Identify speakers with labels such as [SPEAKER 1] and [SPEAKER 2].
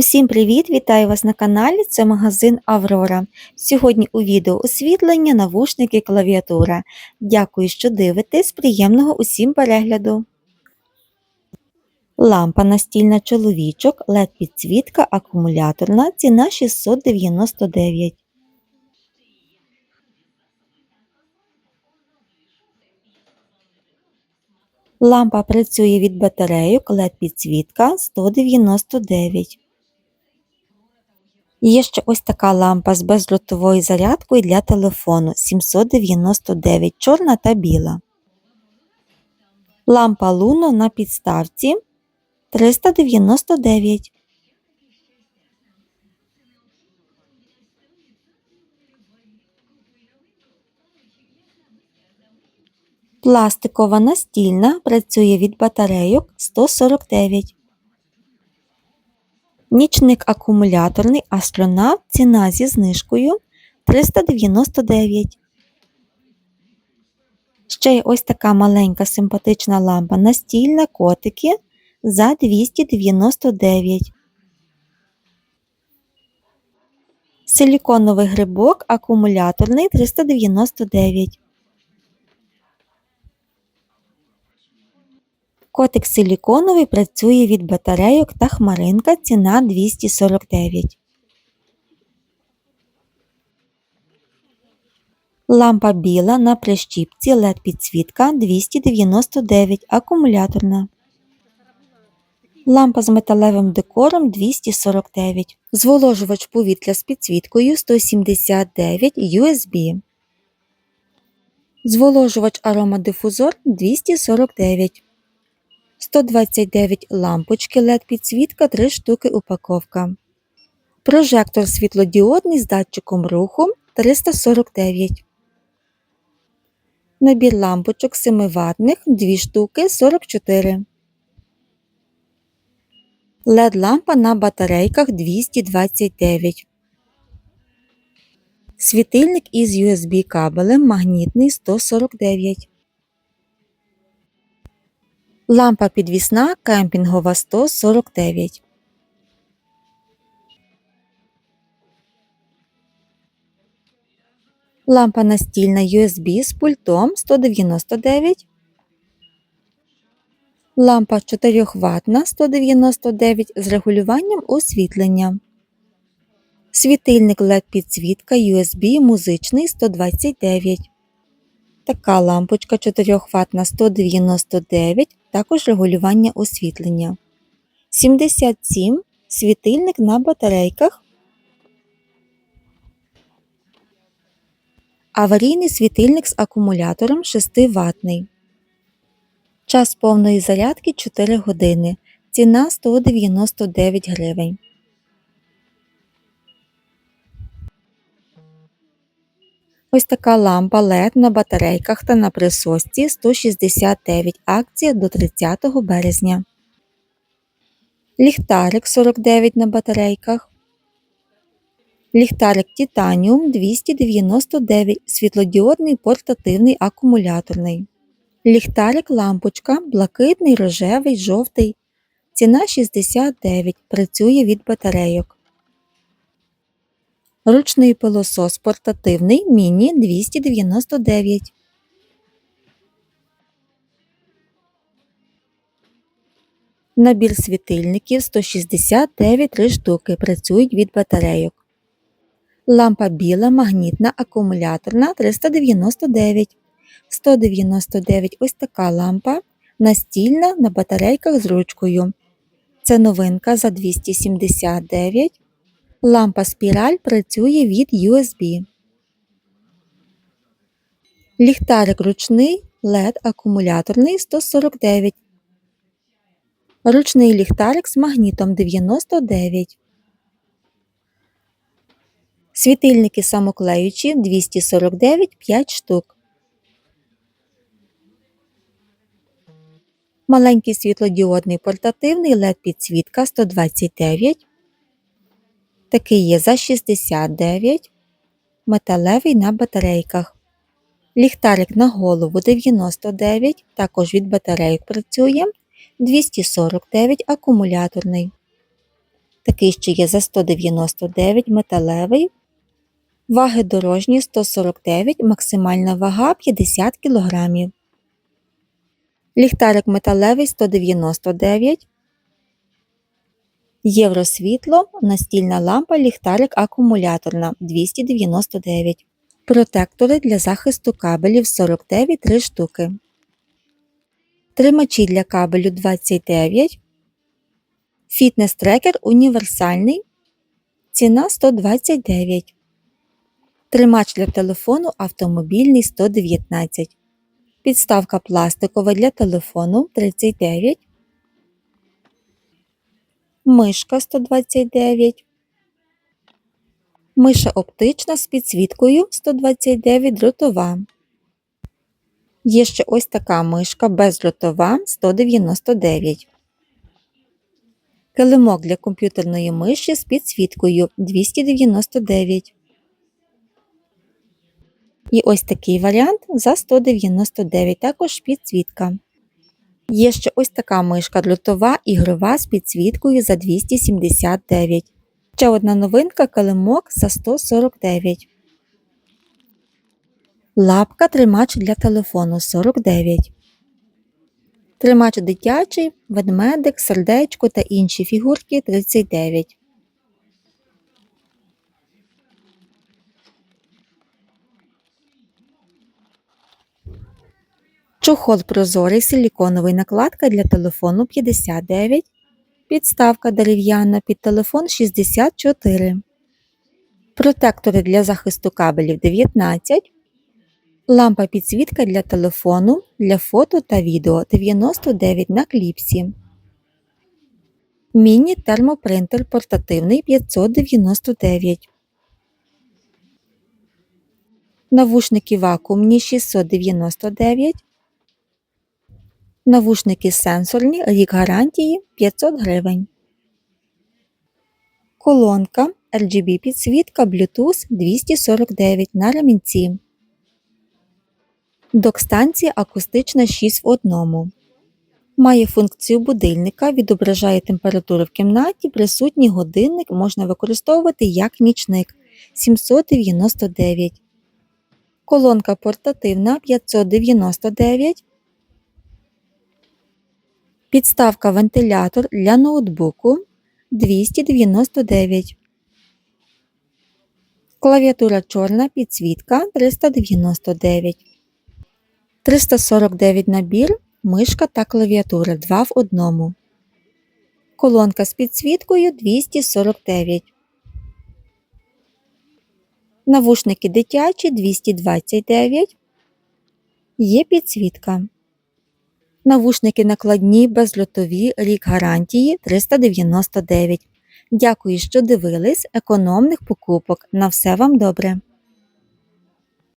[SPEAKER 1] Усім привіт! Вітаю вас на каналі. Це магазин Аврора. Сьогодні у відео освітлення, навушники, клавіатура. Дякую, що дивитесь. Приємного усім перегляду. Лампа настільна чоловічок, led підсвітка, акумуляторна, ціна 699. Лампа працює від батарейок, led підсвітка 199. Є ще ось така лампа з бездротовою зарядкою для телефону 799 чорна та біла. Лампа Луно на підставці 399. Пластикова настільна працює від батарейок 149. Нічник акумуляторний астронавт ціна зі знижкою 399. Ще є ось така маленька симпатична лампа настільна котики за 299. Силіконовий грибок акумуляторний 399. Котик силіконовий працює від батарейок та хмаринка ціна 249. Лампа біла на прищіпці LED підсвітка 299 акумуляторна. Лампа з металевим декором 249. Зволожувач повітря з підсвіткою 179 USB. Зволожувач аромадифузор 249. 129 лампочки LED підсвітка 3 штуки упаковка. Прожектор світлодіодний з датчиком руху 349. Набір лампочок 7 ватних 2 штуки 44. LED лампа на батарейках 229. Світильник із USB кабелем магнітний 149. Лампа підвісна кемпінгова 149. Лампа настільна USB з пультом 199. Лампа 4 ватна 199 з регулюванням освітлення. Світильник LED підсвітка USB музичний 129. Така лампочка 4 ватна 199 також регулювання освітлення. 77 світильник на батарейках. Аварійний світильник з акумулятором 6 ватний. Час повної зарядки 4 години. Ціна 199 гривень. Ось така лампа LED на батарейках та на присосці 169 акція до 30 березня. Ліхтарик 49 на батарейках. Ліхтарик Титаніум 299 світлодіодний портативний акумуляторний. Ліхтарик лампочка блакитний, рожевий, жовтий. Ціна 69 працює від батарейок. Ручний пилосос портативний міні 299. Набір світильників 169 3 штуки працюють від батарейок. Лампа біла магнітна акумуляторна 399. 199 ось така лампа настільна на батарейках з ручкою. Це новинка за 279 Лампа спіраль працює від USB. Ліхтарик ручний LED акумуляторний 149. Ручний ліхтарик з магнітом 99. Світильники самоклеючі 249 5 штук. Маленький світлодіодний портативний LED підсвітка 129. Такий є за 69, металевий на батарейках. Ліхтарик на голову 99, також від батарейок працює 249 акумуляторний. Такий ще є за 199 металевий. Ваги дорожні 149, максимальна вага 50 кг. Ліхтарик металевий 199. Євросвітло, настільна лампа, ліхтарик акумуляторна 299. Протектори для захисту кабелів 49 3 штуки. Тримачі для кабелю 29. Фітнес-трекер універсальний. Ціна 129. Тримач для телефону автомобільний 119. Підставка пластикова для телефону 39. Мишка 129. Миша оптична з підсвіткою 129 дротова. Є ще ось така мишка бездротова 199. Килимок для комп'ютерної миші з підсвіткою 299. І ось такий варіант за 199, також підсвітка. Є ще ось така мишка дротова ігрова з підсвіткою за 279. Ще одна новинка килимок за 149. Лапка тримач для телефону 49. Тримач дитячий, ведмедик, сердечко та інші фігурки 39. Чохол прозорий силіконовий накладка для телефону 59. Підставка дерев'яна під телефон 64. Протектори для захисту кабелів 19. Лампа підсвітка для телефону для фото та відео 99 на кліпсі. Міні термопринтер портативний 599. Навушники вакуумні 699. Навушники сенсорні, рік гарантії 500 гривень. Колонка RGB підсвітка Bluetooth 249 на ремінці. Док-станція акустична 6 в 1. Має функцію будильника, відображає температуру в кімнаті, присутній годинник можна використовувати як нічник 799. Колонка портативна 599. Підставка вентилятор для ноутбуку 299. Клавіатура чорна підсвітка 399. 349 набір, мишка та клавіатура 2 в 1. Колонка з підсвіткою 249. Навушники дитячі 229. Є підсвітка. Навушники накладні безльотові рік гарантії 399. Дякую, що дивились. Економних покупок. На все вам добре!